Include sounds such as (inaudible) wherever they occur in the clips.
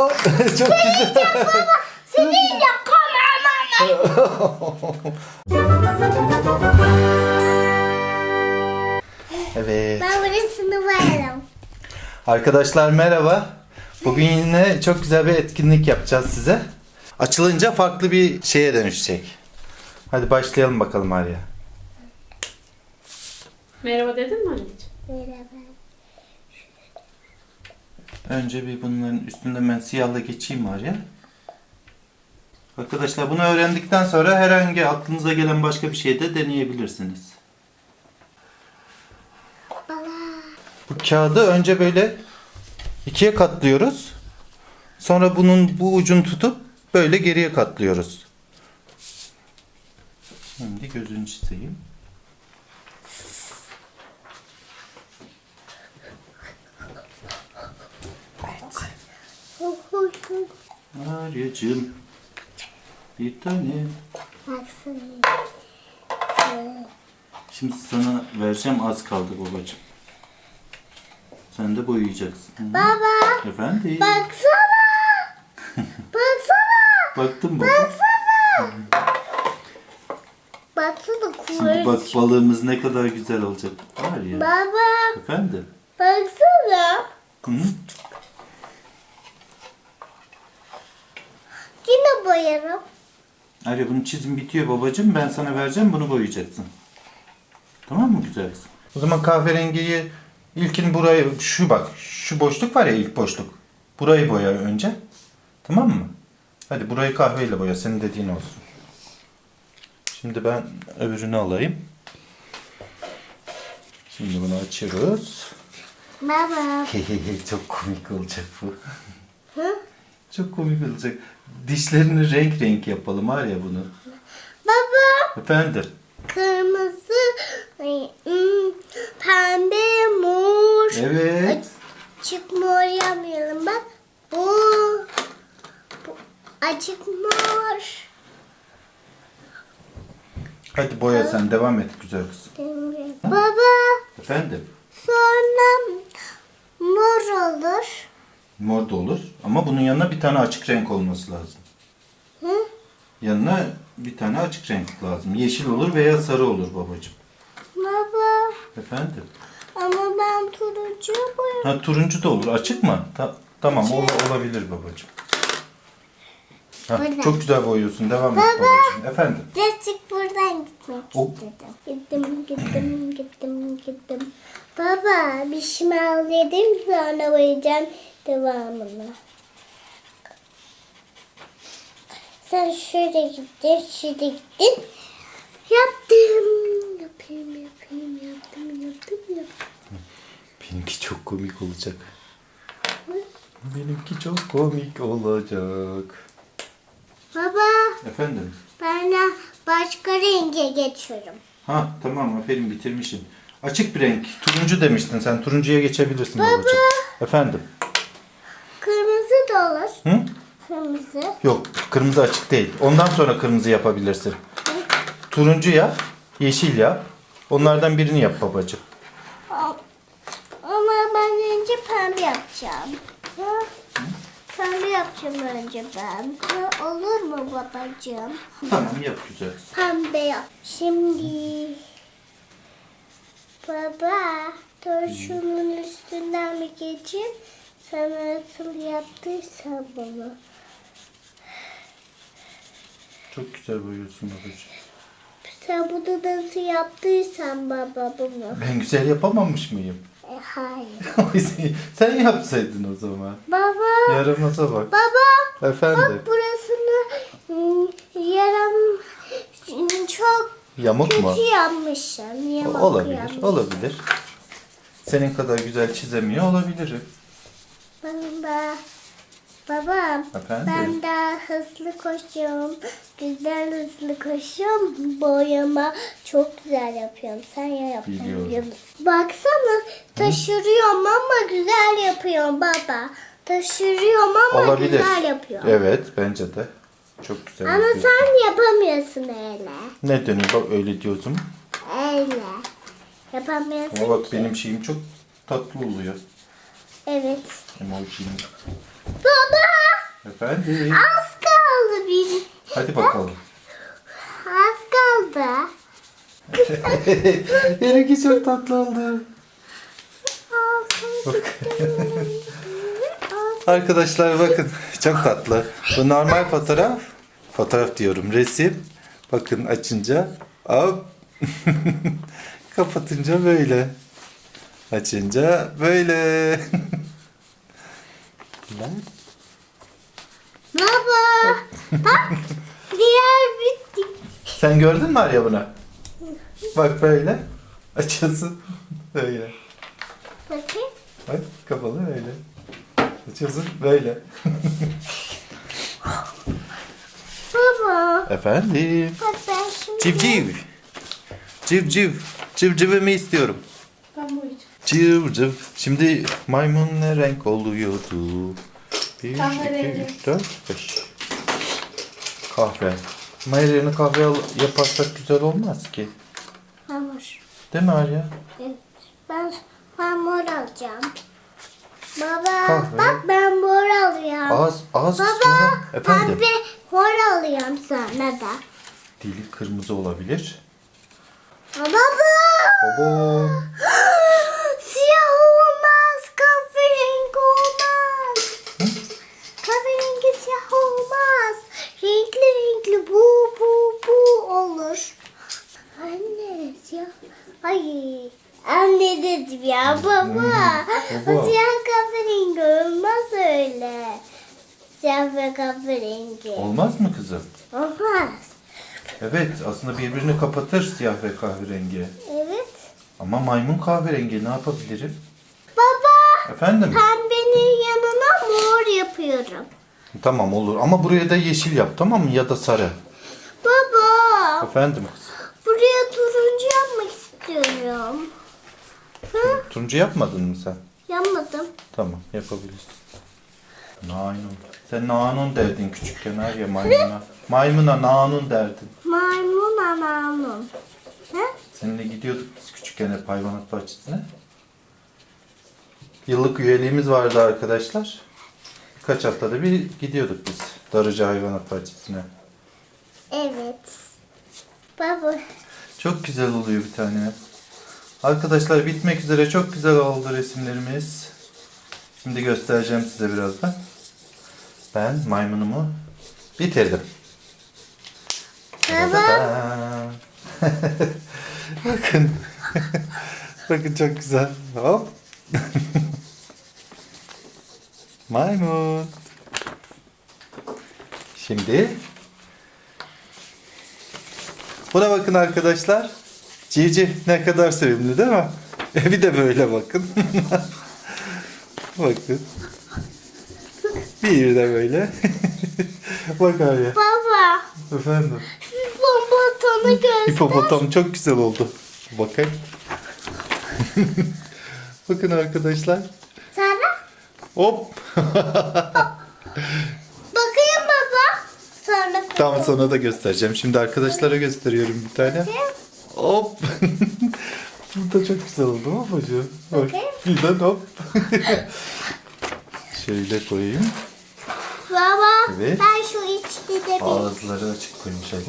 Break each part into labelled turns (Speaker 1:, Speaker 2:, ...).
Speaker 1: Aa, Çok güzel.
Speaker 2: Senin de kameraman.
Speaker 1: Evet.
Speaker 2: Ben burasını varım.
Speaker 1: Arkadaşlar merhaba. Bugün yine çok güzel bir etkinlik yapacağız size. Açılınca farklı bir şeye dönüşecek. Hadi başlayalım bakalım Arya.
Speaker 3: Merhaba dedin mi anneciğim?
Speaker 2: Merhaba.
Speaker 1: Önce bir bunların üstünden ben siyahla geçeyim Arya. Arkadaşlar bunu öğrendikten sonra herhangi aklınıza gelen başka bir şey de deneyebilirsiniz. Bu kağıdı önce böyle ikiye katlıyoruz. Sonra bunun bu ucunu tutup böyle geriye katlıyoruz. Şimdi gözünü çizeyim.
Speaker 2: Hu.
Speaker 1: Aryacığım. Bir tane.
Speaker 2: Baksana.
Speaker 1: Şimdi sana vereceğim az kaldı babacığım. Sen de boyayacaksın. Hı.
Speaker 2: Baba.
Speaker 1: Efendim?
Speaker 2: Baksana. (laughs) Baksana.
Speaker 1: Baktın baba.
Speaker 2: Baksana
Speaker 1: Şimdi bak
Speaker 2: kuvvet.
Speaker 1: balığımız ne kadar güzel olacak. Var ya.
Speaker 2: Baba.
Speaker 1: Efendim?
Speaker 2: Baksana.
Speaker 1: Hı?
Speaker 2: Yine boyarım.
Speaker 1: Arya bunun çizim bitiyor babacığım. Ben sana vereceğim bunu boyayacaksın. Tamam mı güzel kızım? O zaman kahverengiyi ilkin buraya şu bak şu boşluk var ya ilk boşluk. Burayı boya önce. Tamam mı? Hadi burayı kahveyle boya. Senin dediğin olsun. Şimdi ben öbürünü alayım. Şimdi bunu açıyoruz.
Speaker 2: Baba.
Speaker 1: Çok komik olacak bu.
Speaker 2: Hı?
Speaker 1: Çok komik olacak. Dişlerini renk renk yapalım var ya bunu.
Speaker 2: Baba.
Speaker 1: Efendim.
Speaker 2: Kırmızı, ay, hmm, pembe, mor.
Speaker 1: Evet.
Speaker 2: Açık mor yapmayalım bak. Bu, bu açık mor.
Speaker 1: Hadi boya sen devam et güzel kız.
Speaker 2: Baba
Speaker 1: Efendim.
Speaker 2: sonra mor olur.
Speaker 1: Mor da olur ama bunun yanına bir tane açık renk olması lazım.
Speaker 2: Hı?
Speaker 1: Yanına bir tane açık renk lazım. Yeşil olur veya sarı olur babacığım.
Speaker 2: Baba
Speaker 1: Efendim.
Speaker 2: ama ben turuncu boyuyorum.
Speaker 1: Ha turuncu da olur. Açık mı? Ta- tamam ol- olabilir babacığım. Ha, çok güzel boyuyorsun. Devam et
Speaker 2: Baba.
Speaker 1: babacığım. Efendim.
Speaker 2: Birazcık buradan gitmek
Speaker 1: O-
Speaker 2: istedim. Gittim, gittim, gittim, gittim. Baba bir şimal yedim sonra boyayacağım devamını. Sen şöyle gittin, şurada gittin. Yaptım. Yapayım, yapayım, yaptım, yaptım, yaptım.
Speaker 1: Benimki çok komik olacak. Benimki çok komik olacak.
Speaker 2: Baba
Speaker 1: Efendim.
Speaker 2: ben başka renge geçiyorum.
Speaker 1: Ha tamam aferin bitirmişsin. Açık bir renk. Turuncu demiştin sen. Turuncuya geçebilirsin babacığım. Efendim.
Speaker 2: Olur.
Speaker 1: Hı?
Speaker 2: Kırmızı.
Speaker 1: Yok kırmızı açık değil. Ondan sonra kırmızı yapabilirsin. Turuncu yap. Yeşil yap. Onlardan birini yap babacığım.
Speaker 2: Ama ben önce pembe yapacağım. Pembe yapacağım önce ben. Olur mu babacığım?
Speaker 1: Tamam yap güzel.
Speaker 2: Pembe yap. Şimdi baba dur şunun üstünden bir geçeyim. Sen nasıl yaptıysan bunu.
Speaker 1: Çok güzel boyuyorsun babacığım.
Speaker 2: Sen bunu nasıl yaptıysan baba bunu.
Speaker 1: Ben güzel yapamamış mıyım?
Speaker 2: E, hayır. (laughs)
Speaker 1: sen yapsaydın o zaman.
Speaker 2: Baba.
Speaker 1: Yaramaza bak.
Speaker 2: Baba.
Speaker 1: Efendim.
Speaker 2: Bak burasını ım, yaram çok
Speaker 1: Yamuk mu?
Speaker 2: kötü yapmışım. Yamak
Speaker 1: Olabilir.
Speaker 2: yapmışım.
Speaker 1: Olabilir. Senin kadar güzel çizemiyor olabilirim.
Speaker 2: Baba, babam
Speaker 1: Efendim?
Speaker 2: ben daha hızlı koşuyorum. Güzel hızlı koşuyorum. Boyama çok güzel yapıyorum. Sen ya yapıyorsun.
Speaker 1: Biliyorum.
Speaker 2: Baksana taşırıyorum ama güzel yapıyorum baba. Taşırıyorum ama
Speaker 1: Olabilir.
Speaker 2: güzel yapıyorum.
Speaker 1: Evet bence de. Çok güzel.
Speaker 2: Ama
Speaker 1: yapıyorsun.
Speaker 2: sen yapamıyorsun öyle.
Speaker 1: Ne dönüyor bak öyle diyorsun.
Speaker 2: Öyle. Yapamıyorsun
Speaker 1: Ama bak
Speaker 2: ki.
Speaker 1: benim şeyim çok tatlı oluyor.
Speaker 2: Evet.
Speaker 1: Emojim.
Speaker 2: Baba
Speaker 1: Efendim.
Speaker 2: az kaldı bir.
Speaker 1: Hadi bakalım.
Speaker 2: Az kaldı. (laughs)
Speaker 1: Benimki çok tatlı oldu. Arkadaşlar bakın çok tatlı. Bu normal fotoğraf. Fotoğraf diyorum resim. Bakın açınca hop. (laughs) Kapatınca böyle. Açınca böyle. (laughs) Bak.
Speaker 2: Baba bak diğer (laughs) bitti.
Speaker 1: Sen gördün mü Arya bunu? Bak böyle. Açıyorsun. Böyle.
Speaker 2: Bakayım.
Speaker 1: Bak kapalı böyle. Açıyorsun böyle.
Speaker 2: Baba
Speaker 1: Efendim.
Speaker 2: bak ben şimdi.
Speaker 1: Civciv. Civciv. Civcivimi istiyorum. Civciv. Şimdi maymun ne renk oluyordu? 1, 2,
Speaker 3: Kahverengi.
Speaker 1: 3, 4, 5. Kahve. Mayır yerine kahve yaparsak güzel olmaz ki.
Speaker 2: Hamur.
Speaker 1: Değil mi Arya?
Speaker 2: Evet. Ben ben mor alacağım. Baba
Speaker 1: Kahve.
Speaker 2: bak ben mor alıyorum.
Speaker 1: Ağız, ağız
Speaker 2: Baba
Speaker 1: kısmına. Efendim.
Speaker 2: pembe mor alıyorum sana da.
Speaker 1: Dili kırmızı olabilir.
Speaker 2: Baba.
Speaker 1: Baba. (gasps)
Speaker 2: Siyah olmaz, kahverengi olmaz. Kahverengi siyah olmaz. Renkli renkli bu bu bu olur. Anne siyah. Ay anne dedim ya baba.
Speaker 1: baba.
Speaker 2: Siyah kahverengi olmaz öyle. Siyah ve kahverengi.
Speaker 1: Olmaz mı kızım?
Speaker 2: Olmaz.
Speaker 1: Evet aslında birbirini kapatır siyah ve kahverengi.
Speaker 2: Evet.
Speaker 1: Ama maymun kahverengi ne yapabilirim?
Speaker 2: Baba
Speaker 1: Efendim?
Speaker 2: pembenin yanına mor yapıyorum.
Speaker 1: Tamam olur ama buraya da yeşil yap tamam mı? Ya da sarı.
Speaker 2: Baba.
Speaker 1: Efendim kızım.
Speaker 2: İstiyorum. Hı?
Speaker 1: Turuncu yapmadın mı sen?
Speaker 2: Yapmadım.
Speaker 1: Tamam yapabilirsin. Nanun. Sen nanun derdin küçükken her ya maymuna. Maymuna nanun derdin.
Speaker 2: Maymun anamın. Hı?
Speaker 1: Seninle gidiyorduk biz küçükken hep hayvanat bahçesine. Yıllık üyeliğimiz vardı arkadaşlar. Kaç haftada bir gidiyorduk biz Darıca Hayvanat Bahçesi'ne.
Speaker 2: Evet. Baba.
Speaker 1: Çok güzel oluyor bir tane. Arkadaşlar bitmek üzere çok güzel oldu resimlerimiz. Şimdi göstereceğim size birazdan. Ben maymunumu bitirdim.
Speaker 2: Baba. (laughs)
Speaker 1: Bakın. (laughs) Bakın çok güzel. Hop. (laughs) Maymun. Şimdi Buna bakın arkadaşlar. Civciv ne kadar sevimli değil mi? E bir de böyle bakın. (laughs) bakın. Bir de böyle. (laughs) Bak abi.
Speaker 2: Baba.
Speaker 1: Efendim.
Speaker 2: Hipopotamı göster.
Speaker 1: Hipopotam çok güzel oldu. Bakın. (laughs) bakın arkadaşlar.
Speaker 2: Sana.
Speaker 1: Hop. Tamam sana da göstereceğim. Şimdi arkadaşlara gösteriyorum bir tane. Hop. (laughs) Bu da çok güzel oldu mu babacığım? Bak.
Speaker 2: Bakayım.
Speaker 1: Birden hop. (laughs) Şöyle koyayım.
Speaker 2: Baba.
Speaker 1: Evet.
Speaker 2: Ben şu içti de bir.
Speaker 1: Ağızları açık koymuş Ali.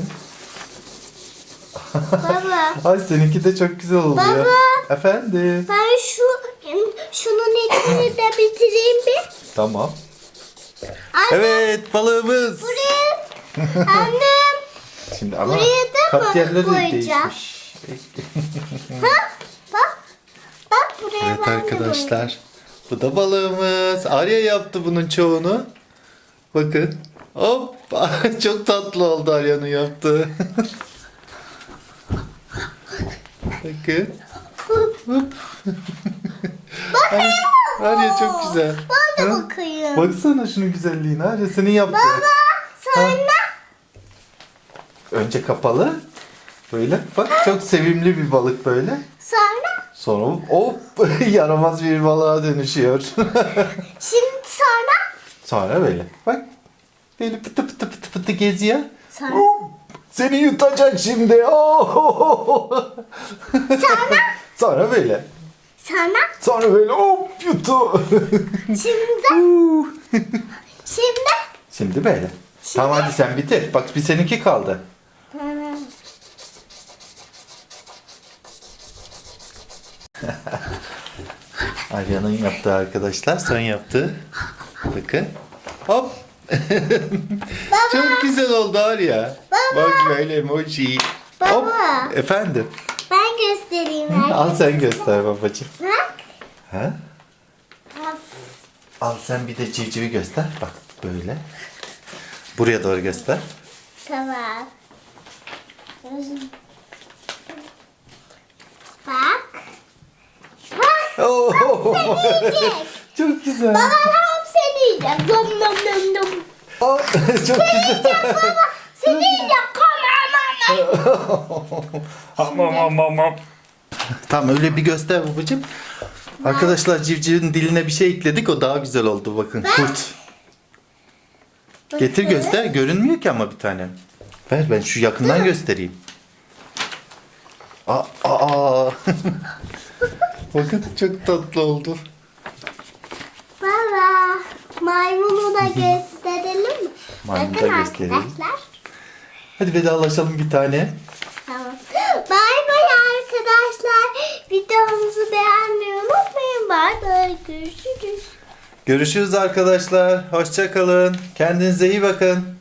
Speaker 2: Baba. (laughs)
Speaker 1: Ay seninki de çok güzel oldu ya.
Speaker 2: Baba.
Speaker 1: Efendim.
Speaker 2: Ben şu şunun içini de bitireyim bir.
Speaker 1: Tamam.
Speaker 2: Anne
Speaker 1: Evet balığımız.
Speaker 2: buraya. Annem.
Speaker 1: Şimdi ama
Speaker 2: Buraya da mı
Speaker 1: kat yerleri
Speaker 2: koyacağım?
Speaker 1: değişmiş.
Speaker 2: Ha? Bak. Bak buraya
Speaker 1: Evet
Speaker 2: ben de
Speaker 1: arkadaşlar. Bu da balığımız. Arya yaptı bunun çoğunu. Bakın. Hop. (laughs) Çok tatlı oldu Arya'nın yaptığı. (laughs) Bakın. Hop. Arya, Arya çok güzel.
Speaker 2: Ben de
Speaker 1: Ha?
Speaker 2: bakayım.
Speaker 1: Baksana şunun güzelliğine. Arya senin yaptığın.
Speaker 2: Baba. Sonra.
Speaker 1: Önce kapalı. Böyle bak çok sevimli bir balık böyle.
Speaker 2: Sonra.
Speaker 1: Sonra hop (laughs) yaramaz bir balığa dönüşüyor. (laughs)
Speaker 2: Şimdi sonra.
Speaker 1: Sonra böyle bak. Böyle pıtı pıtı pıtı pıtı geziyor.
Speaker 2: Sonra.
Speaker 1: Hop, Seni yutacak şimdi. Oo! (laughs)
Speaker 2: Sonra.
Speaker 1: Sonra böyle.
Speaker 2: Sana
Speaker 1: Sonra böyle hop yutu.
Speaker 2: şimdi şimdi
Speaker 1: Şimdi böyle. Tamam hadi sen bitir. Bak bir seninki kaldı. (laughs) Arya'nın yaptığı arkadaşlar son yaptı. Bakın. Hop. (laughs) Çok güzel oldu Arya.
Speaker 2: Baba.
Speaker 1: Bak böyle emoji.
Speaker 2: Baba.
Speaker 1: Hop. Efendim.
Speaker 2: Ben göstereyim herkese.
Speaker 1: Al sen göster babacığım.
Speaker 2: Bak.
Speaker 1: Ha?
Speaker 2: Bak.
Speaker 1: Al sen bir de civcivi göster. Bak böyle. Buraya doğru göster.
Speaker 2: Tamam. Bak. Bak.
Speaker 1: Oo.
Speaker 2: Yiyecek. (laughs)
Speaker 1: Çok güzel.
Speaker 2: Baba tam seni yiyeceğim. Nom nom nom nom.
Speaker 1: Aa, (laughs) Çok güzel.
Speaker 2: Seni yiyeceğim. Kameraman.
Speaker 1: Tamam öyle bir göster babacığım. Arkadaşlar civcivin diline bir şey ekledik o daha güzel oldu bakın. Kurt. Getir göster. Görünmüyor ki ama bir tane. Ver ben şu yakından göstereyim. Aa, aa. (laughs) bakın çok tatlı oldu.
Speaker 2: Baba. Maymunu da gösterelim mi?
Speaker 1: Maymunu da gösterelim.
Speaker 2: arkadaşlar.
Speaker 1: Hadi vedalaşalım bir tane.
Speaker 2: Tamam. Bay bay arkadaşlar. Videomuzu beğenmeyi unutmayın. Bay bay. Görüşürüz.
Speaker 1: Görüşürüz arkadaşlar. Hoşça kalın. Kendinize iyi bakın.